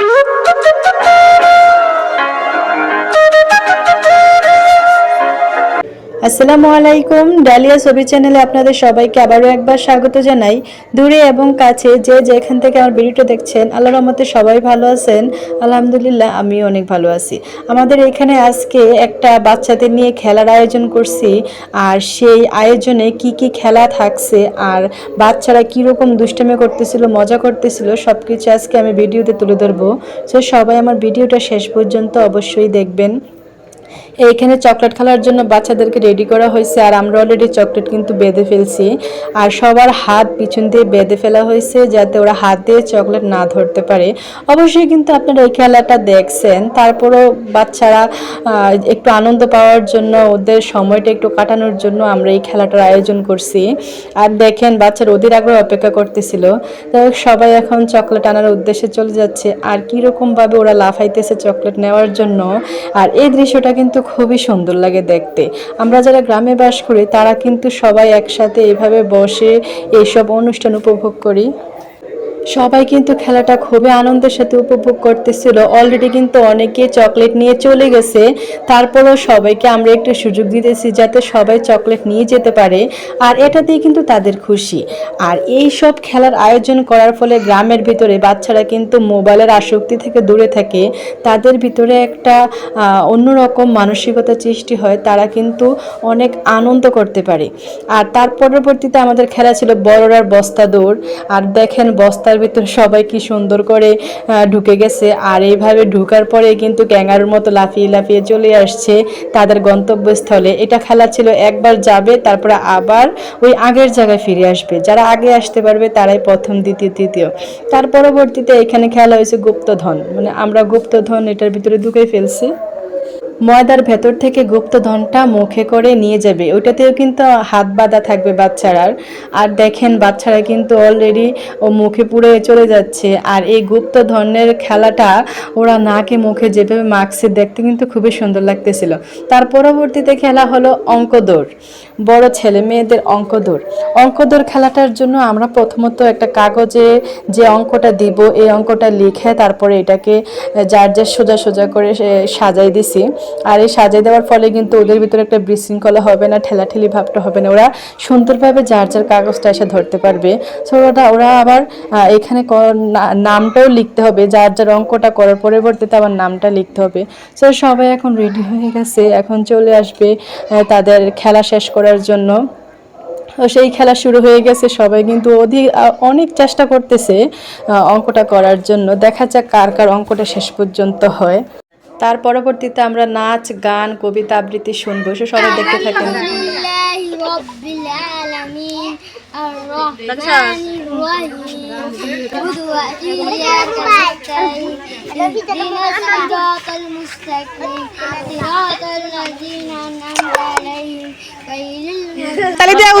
Thank you. আসসালামু আলাইকুম। Dahlia ছবি চ্যানেলে আপনাদের সবাইকে আবারও একবার স্বাগত জানাই। দূরে এবং কাছে যে যেখান থেকে আমার ভিডিওটা দেখছেন, আল্লাহর রহমতে সবাই ভালো আছেন। আলহামদুলিল্লাহ, আমিও অনেক ভালো আছি। আমাদের এখানে আজকে একটা বাচ্চাদের নিয়ে খেলার আয়োজন করছি। আর সেই আয়োজনে কি কি খেলা থাকছে, আর বাচ্চারা কীরকম দুষ্টামি করতেছিল, মজা করতেছিল সব কিছু আজকে আমি ভিডিওতে তুলে ধরবো। সো সবাই আমার ভিডিওটা শেষ পর্যন্ত অবশ্যই দেখবেন। এইখানে চকলেট খেলার জন্য বাচ্চাদেরকে রেডি করা হয়েছে, আর আমরা অলরেডি চকলেট কিন্তু বেঁধে ফেলছি। আর সবার হাত পিছন দিয়ে বেঁধে ফেলা হয়েছে, যাতে ওরা হাত দিয়ে চকলেট না ধরতে পারে। অবশ্যই কিন্তু আপনারা এই খেলাটা দেখছেন। তারপরেও বাচ্চারা একটু আনন্দ পাওয়ার জন্য, ওদের সময়টা একটু কাটানোর জন্য আমরা এই খেলাটার আয়োজন করছি। আর দেখেন, বাচ্চারা ওদের আগ্রহ অপেক্ষা করতেছিল। তো সবাই এখন চকলেট আনার উদ্দেশ্যে চলে যাচ্ছে। আর কীরকমভাবে ওরা লাফাইতেছে চকলেট নেওয়ার জন্য। আর এই দৃশ্যটা কিন্তু খুবই সুন্দর লাগে দেখতে। আমরা যারা গ্রামে বাস করি, তারা কিন্তু সবাই একসাথে এভাবে বসে এইসব অনুষ্ঠান উপভোগ করি। সবাই কিন্তু খেলাটা খুবই আনন্দের সাথে উপভোগ করতেছিল। অলরেডি কিন্তু অনেকে চকলেট নিয়ে চলে গেছে। তারপরও সবাইকে আমরা একটু সুযোগ দিতেছি যাতে সবাই চকলেট নিয়ে যেতে পারে আর এটাতেই কিন্তু তাদের খুশি। আর এই সব খেলার আয়োজন করার ফলে গ্রামের ভিতরে বাচ্চারা কিন্তু মোবাইলের আসক্তি থেকে দূরে থাকে। তাদের ভিতরে একটা অন্যরকম মানসিকতা সৃষ্টি হয়। তারা কিন্তু অনেক আনন্দ করতে পারে। আর তার পরবর্তীতে আমাদের খেলা ছিল বড়রার বস্তা দৌড়। আর দেখেন বস্তার ভিতর সবাই কি সুন্দর করে ঢুকে গেছে। আর এইভাবে ঢুকার পরে কিন্তু ক্যাঙ্গারুর মতো লাফিয়ে লাফিয়ে চলে আসছে তাদের গন্তব্যস্থলে। এটা খেলা ছিল, একবার যাবে, তারপরে আবার ওই আগের জায়গায় ফিরে আসবে। যারা আগে আসতে পারবে, তারাই প্রথম, দ্বিতীয়, তৃতীয়। তার পরবর্তীতে এখানে খেলা হয়েছে গুপ্তধন। মানে আমরা গুপ্তধন এটার ভিতরে ঢুকে ফেলছি। ময়দার ভেতর থেকে গুপ্তধনটা মুখে করে নিয়ে যাবে। ওইটাতেও কিন্তু হাত বাঁধা থাকবে বাচ্চারার। আর দেখেন, বাচ্চারা কিন্তু অলরেডি ও মুখে পুড়ে চলে যাচ্ছে। আর এই গুপ্তধনের খেলাটা ওরা নাকে মুখে যেভাবে মাখছে, দেখতে কিন্তু খুবই সুন্দর লাগতেছিল। তার পরবর্তীতে খেলা হলো অঙ্ক দৌড় বড় ছেলে মেয়েদের অঙ্ক দৌড় অঙ্ক দৌড় খেলাটার জন্য আমরা প্রথমত একটা কাগজে যে অঙ্কটা দিব, এই অঙ্কটা লিখে তারপরে এটাকে যার যার সোজা সোজা করে সাজাই দিছি। আর এই সাজাই দেওয়ার ফলে কিন্তু ওদের ভিতরে একটা বিশৃঙ্খলা হবে না, ঠেলাঠেলি ভাবটা হবে না। ওরা সুন্দরভাবে যার যার কাগজটা এসে ধরতে পারবে। সো ওরা ওরা আবার এখানে নামটাও লিখতে হবে। যার যার অঙ্কটা করার পরবর্তীতে আবার নামটা লিখতে হবে। সো সবাই এখন রেডি হয়ে গেছে। এখন চলে আসবে তাদের খেলা শেষ করার জন্য। তো সেই খেলা শুরু হয়ে গেছে। সবাই কিন্তু অধিক অনেক চেষ্টা করতেছে অঙ্কটা করার জন্য। দেখা যাক কার কার অঙ্কটা শেষ পর্যন্ত হয়। তার পরবর্তীতে আমরা নাচ গান কবিতা আবৃত্তি শুনব। সে সবাই দেখতে থাকেন। তাহলে দেওয়া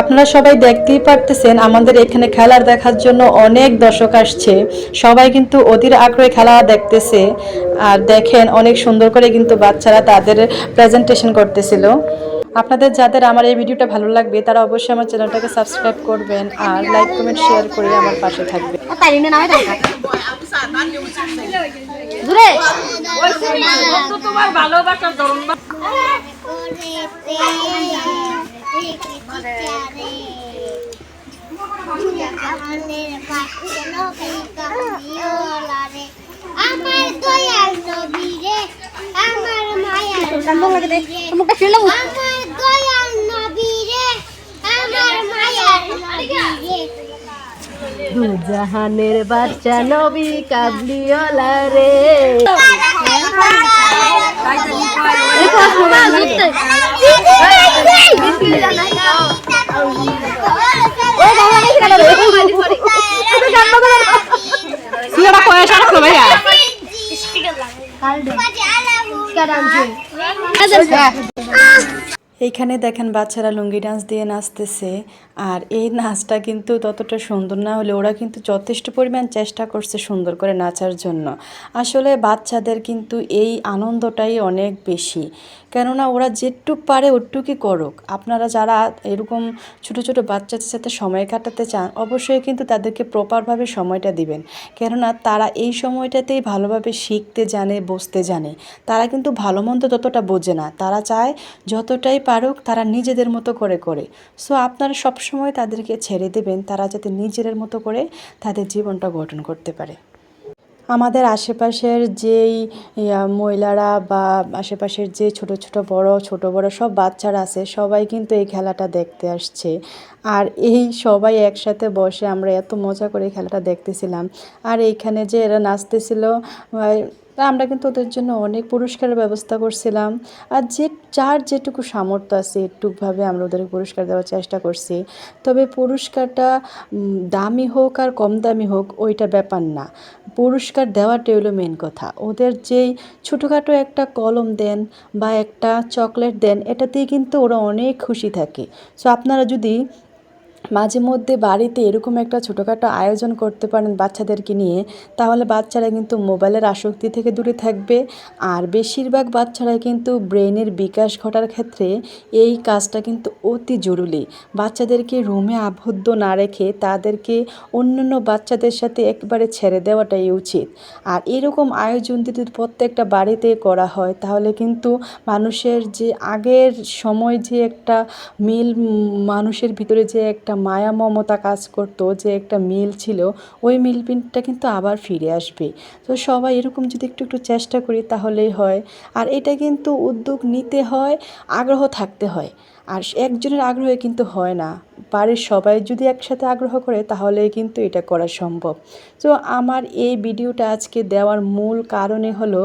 আপনারা সবাই দেখতেই পারতেছেন, আমাদের এখানে খেলার দেখার জন্য অনেক দর্শক আসছে। সবাই কিন্তু অধীর আগ্রহে খেলা দেখতেছে। আর দেখেন, অনেক সুন্দর করে কিন্তু বাচ্চারা তাদের প্রেজেন্টেশন করতেছিল। আপনাদের যাদের আমার এই ভিডিওটা ভালো লাগবে তারা অবশ্যই আমার চ্যানেলটাকে সাবস্ক্রাইব করবেন আর লাইক কমেন্ট শেয়ার করে আমার পাশে থাকবে। তোমার ভালোবাসার ধরন আমার দয়াল নবী রে আমার মায়ার নবী রে। দুজাহানের বাচ্চা নবী কাবলিওলা রে। ভাইয়া এইখানে দেখেন বাচ্চারা লুঙ্গি ডান্স দিয়ে নাচতেছে, আর এই নাচটা কিন্তু ততটা সুন্দর না হলে ওরা কিন্তু যথেষ্ট পরিমাণ চেষ্টা করছে সুন্দর করে নাচার জন্য। আসলে বাচ্চাদের কিন্তু এই আনন্দটাই অনেক বেশি। কেননা ওরা যেটুক পারে ওটুকুই করুক। আপনারা যারা এরকম ছোট ছোট বাচ্চাদের সাথে সময় কাটাতে চান, অবশ্যই কিন্তু তাদেরকে প্রপারভাবে সময়টা দিবেন। কেননা তারা এই সময়টাতেই ভালোভাবে শিখতে জানে, বসতে জানে। তারা কিন্তু ভালো মন্দ ততটা বোঝে না। তারা চায় যতটাই পারুক তারা নিজেদের মতো করে করে। সো আপনারা সবসময় তাদেরকে ছেড়ে দেবেন। তারা যাতে নিজেদের মতো করে তাদের জীবনটা গঠন করতে পারে। আমাদের আশেপাশের যেই মহিলারা বা আশেপাশের যে ছোট ছোট বড় ছোট বড় সব বাচ্চারা আছে, সবাই কিন্তু এই খেলাটা দেখতে আসছে। আর এই সবাই একসাথে বসে আমরা এত মজা করে খেলাটা দেখতেছিলাম। আর এইখানে যে এরা নাচতেছিল তা আমরা কিন্তু ওদের জন্য অনেক পুরস্কারের ব্যবস্থা করছিলাম। আর যে, যার যেটুকু সামর্থ্য আছে, এটুকভাবে আমরা ওদের পুরস্কার দেওয়ার চেষ্টা করছি। তবে পুরস্কারটা দামি হোক আর কম দামি হোক, ওইটা ব্যাপার না। পুরস্কার দেওয়াটাই হলো মেন কথা। ওদের যেই ছোটোখাটো একটা কলম দেন বা একটা চকলেট দেন, এটাতেই কিন্তু ওরা অনেক খুশি থাকে। সো আপনারা যদি মাঝে মধ্যে বাড়িতে এরকম একটা ছোটোখাটো আয়োজন করতে পারেন বাচ্চাদেরকে নিয়ে, তাহলে বাচ্চারা কিন্তু মোবাইলের আসক্তি থেকে দূরে থাকবে। আর বেশিরভাগ বাচ্চারা কিন্তু ব্রেনের বিকাশ ঘটার ক্ষেত্রে এই কাজটা কিন্তু অতি জরুরি। বাচ্চাদেরকে রুমে আবদ্ধ না রেখে তাদেরকে অন্যান্য বাচ্চাদের সাথে একবারে ছেড়ে দেওয়াটাই উচিত। আর এরকম আয়োজন যদি প্রত্যেকটা বাড়িতে করা হয়, তাহলে কিন্তু মানুষের যে আগের সময় যে একটা মিল, মানুষের ভিতরে যে একটা মায়া মমতা কাজ করতো, যে একটা মিল ছিল, ওই মিলপিনটা কিন্তু আবার ফিরে আসবে। তো সবাই এরকম যদি একটু একটু চেষ্টা করি তাহলেই হয়। আর এটা কিন্তু উদ্যোগ নিতে হয়, আগ্রহ থাকতে হয়। আর একজনের আগ্রহে কিন্তু হয় না। বাড়ির সবাই যদি একসাথে আগ্রহ করে তাহলেই কিন্তু এটা করা সম্ভব। তো আমার এই ভিডিওটা আজকে দেওয়ার মূল কারণে হলো,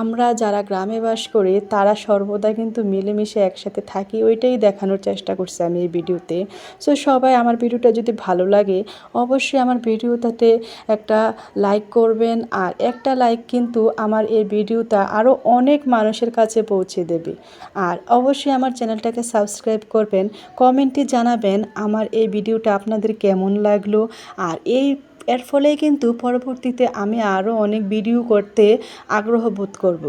আমরা যারা গ্রামে বাস করি, তারা সর্বদা কিন্তু মিলেমিশে একসাথে থাকি, ওইটাই দেখানোর চেষ্টা করছি আমি এই ভিডিওতে। সো সবাই আমার ভিডিওটা যদি ভালো লাগে, অবশ্যই আমার ভিডিওটাতে একটা লাইক করবেন, আর একটা লাইক কিন্তু আমার এই ভিডিওটা আরও অনেক মানুষের কাছে পৌঁছে দেবে। আর অবশ্যই আমার চ্যানেলটাকে সাবস্ক্রাইব করবেন, কমেন্টে জানাবেন আমার এই ভিডিওটা আপনাদের কেমন লাগল। আর এই, এর ফলে কিন্তু পরবর্তীতে আমি আরও অনেক ভিডিও করতে আগ্রহ বোধ করব।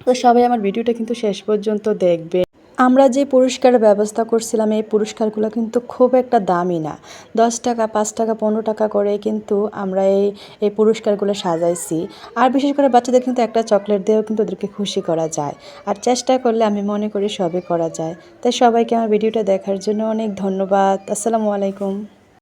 তো সবাই আমার ভিডিওটা কিন্তু শেষ পর্যন্ত দেখবে আমরা যে পুরস্কারের ব্যবস্থা করছিলাম, এই পুরস্কারগুলো কিন্তু খুব একটা দামি না। দশ টাকা, পাঁচ টাকা, পনেরো টাকা করে কিন্তু আমরা এই এই পুরস্কারগুলো সাজাইছি। আর বিশেষ করে বাচ্চাদের কিন্তু একটা চকলেট দিয়েও কিন্তু ওদেরকে খুশি করা যায়। আর চেষ্টা করলে আমি মনে করি সবই করা যায়। তাই সবাইকে আমার ভিডিওটা দেখার জন্য অনেক ধন্যবাদ। আসসালামু আলাইকুম।